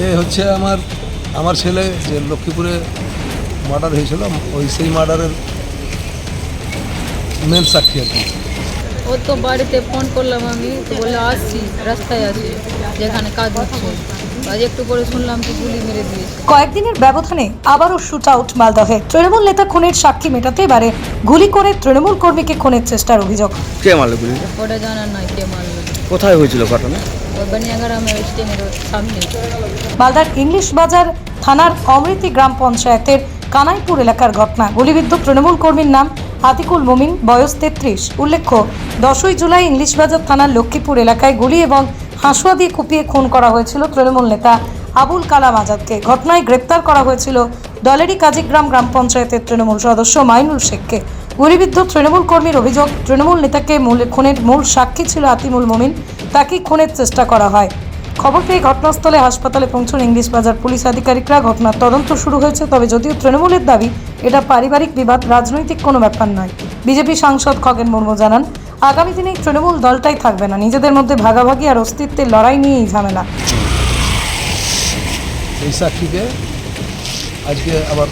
এ হচ্ছে আমার আমার ছেলে যে লক্ষ্মীপুরে মার্ডার হয়েছিল ওই সেই মার্ডারের মেন সাক্ষী আর কি। ও তো বাড়িতে ফোন করলাম আমি তো বলল আসছি রাস্তায় আছি যেখানে কাজ হচ্ছে। আজ একটু পরে শুনলাম কি গুলি মেরে দিয়েছে। কয়েকদিনের ব্যবধানে আবারও শুট আউট মালদহে। তৃণমূল নেতা খুনের সাক্ষী মেটাতে এবারে গুলি করে তৃণমূল কর্মীকে খুনের চেষ্টার অভিযোগ। কে মারলো গুলিটা? ওটা জানার নাই কে মারলো। কোথায় হয়েছিল ঘটনা? মালদার ইংলিশ বাজার থানার অমৃতি গ্রাম পঞ্চায়েতের কানাইপুর এলাকার ঘটনা। গুলিবিদ্ধ তৃণমূল কর্মীর নাম মমিন, বয়স তেত্রিশ। উল্লেখ্য, দশই জুলাই ইংলিশ বাজার থানার লক্ষ্মীপুর এলাকায় গুলি এবং হাঁসুয়া দিয়ে কুপিয়ে খুন করা হয়েছিল তৃণমূল নেতা আবুল কালাম আজাদকে। ঘটনায় গ্রেপ্তার করা হয়েছিল দলেরই কাজিগ্রাম গ্রাম পঞ্চায়েতের তৃণমূল সদস্য মাইনুল শেখকে। গুলিবিদ্ধ তৃণমূল কর্মীর অভিযোগ, তৃণমূল নেতাকে মূল খুনের মূল সাক্ষী ছিল আতিমুল মমিন। তাকেই খুনের চেষ্টা করা হয়। খবর পেয়ে ঘটনাস্থলে হাসপাতালে পৌঁছন ইংলিশ বাজার পুলিশ আধিকারিকরা। ঘটনার তদন্ত শুরু হয়েছে, তবে যদিও তৃণমূলের দাবি, এটা পারিবারিক বিবাদ, রাজনৈতিক কোনো ব্যাপার নয়। বিজেপি সাংসদ খগেন মুর্মু জানান, আগামী দিনে তৃণমূল দলটাই থাকবে না। নিজেদের মধ্যে ভাগাভাগি আর অস্তিত্বের লড়াই নিয়েই ঝামেলা। এই সাক্ষীকে আজকে আবার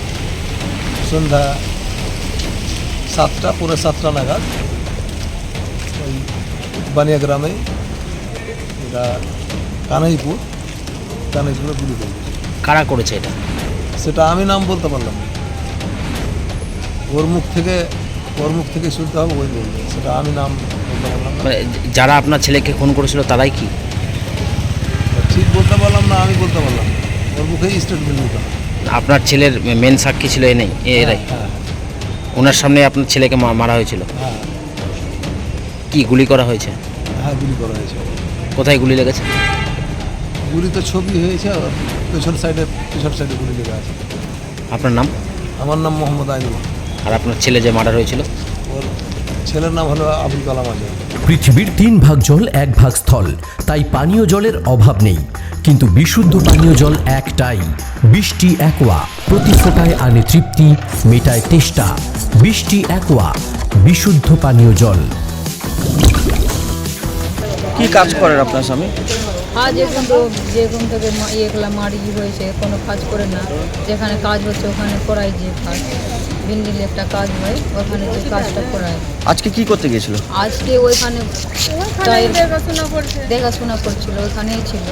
সন্ধ্যা সাতটা পুরো সাতটা নাগাদ বানিয়া গ্রামে এটা কানাইপুর। কানাইপুরে গুলি করে কারা করেছে এটা? সেটা আমি নাম বলতে পারলাম না। ওর মুখ থেকে ওর মুখ থেকে শুনতে হবে ওই বলবে। সেটা আমি নাম বলতে পারলাম না। মানে যারা আপনার ছেলেকে খুন করেছিল তারাই কি? ঠিক বলতে পারলাম না আমি বলতে পারলাম না। ওর মুখেই স্টেটমেন্ট দিতে হবে। আপনার ছেলের মেন সাক্ষী ছিল এ নেই এরাই। হ্যাঁ। ওনার সামনে আপনার ছেলেকে মা- মারা হয়েছিল? হ্যাঁ। কি গুলি করা হয়েছে? হ্যাঁ গুলি করা হয়েছে। কোথায় গুলি লেগেছে? গুলি তো ছবি হয়েছে আর পেছন সাইডে পেছন সাইডে গুলি লেগে আছে। আপনার নাম? আমার নাম মোহাম্মদ আইনুল আর আপনার ছেলে যে মার্ডার হয়েছিল? ওর ছেলের নাম হলো আবুল কালাম আজাদ। পৃথিবীর তিন ভাগ জল এক ভাগ স্থল। তাই পানীয় জলের অভাব নেই। কিন্তু বিশুদ্ধ পানীয় জল একটাই। বৃষ্টি একোয়া। প্রতি ফোটায় আনে তৃপ্তি মেটায় তেষ্টা। বৃষ্টি একোয়া। বিশুদ্ধ পানীয় জল। কি কাজ করেন আপনার স্বামী? আজ এখন তো যেরকম থেকে ইয়েগুলা মারি হয়েছে কোনো কাজ করে না। যেখানে কাজ হচ্ছে ওখানে করাই যে কাজ। ভিন্ডিলে একটা কাজ হয় ওখানে যে কাজটা করায় আজকে কি করতে গিয়েছিল? আজকে ওইখানে দেখাশোনা করছিল ওইখানেই ছিল।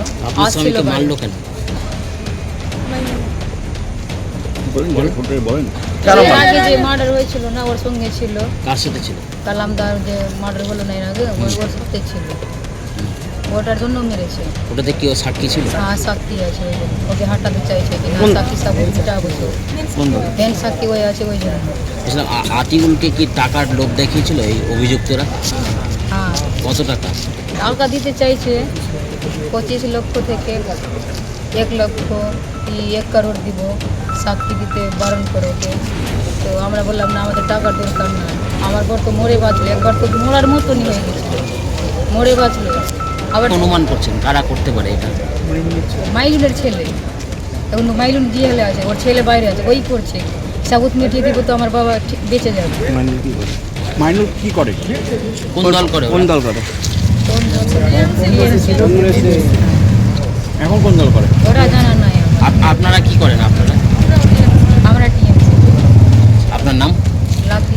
আসছিল মারলো কেন? কেন আগে যে মার্ডার হয়েছিল না ওর সঙ্গে ছিল। কার সাথে ছিল? কালামদার যে মার্ডার হলো না এর আগে ওর সাথে ছিল। ওটার জন্য মেরেছে। ওটাতে কি ও সাক্ষী ছিল? হ্যাঁ সাক্ষী আছে। ওকে হাঁটাতে চাইছে কি না সাক্ষী সব উল্টা দল? ভ্যান সাক্ষী ওই আছে ওই জন্য। আতিকুলকে কি টাকার লোভ দেখিয়েছিল এই অভিযুক্তরা? হ্যাঁ। কত টাকা? টাকা দিতে চাইছে পঁচিশ লক্ষ থেকে এক লক্ষ কি এক কারোর দিব সাক্ষী দিতে বারণ করে ওকে। তো আমরা বললাম না আমাদের টাকার দরকার না। আমার বর তো মরে বাঁচলো একবার তো মরার মতনই হয়ে গেছিল মরে বাঁচলো। আবার অনুমান করছেন কারা করতে পারে এটা? মাইলুনের ছেলে। এখন তো মাইলুন জিয়ালে আছে ওর ছেলে বাইরে আছে ওই করছে। সাবুত মিটিয়ে দিব তো আমার বাবা ঠিক বেঁচে যাবে। মাইনুল কি করে? কোন দল করে কোন দল করে? কোন দল? এখন কোন দল করে? ওরা জানা নাই আপনারা কি করেন আপনারা? আমরা টিএমসি। আপনার নাম? লাকি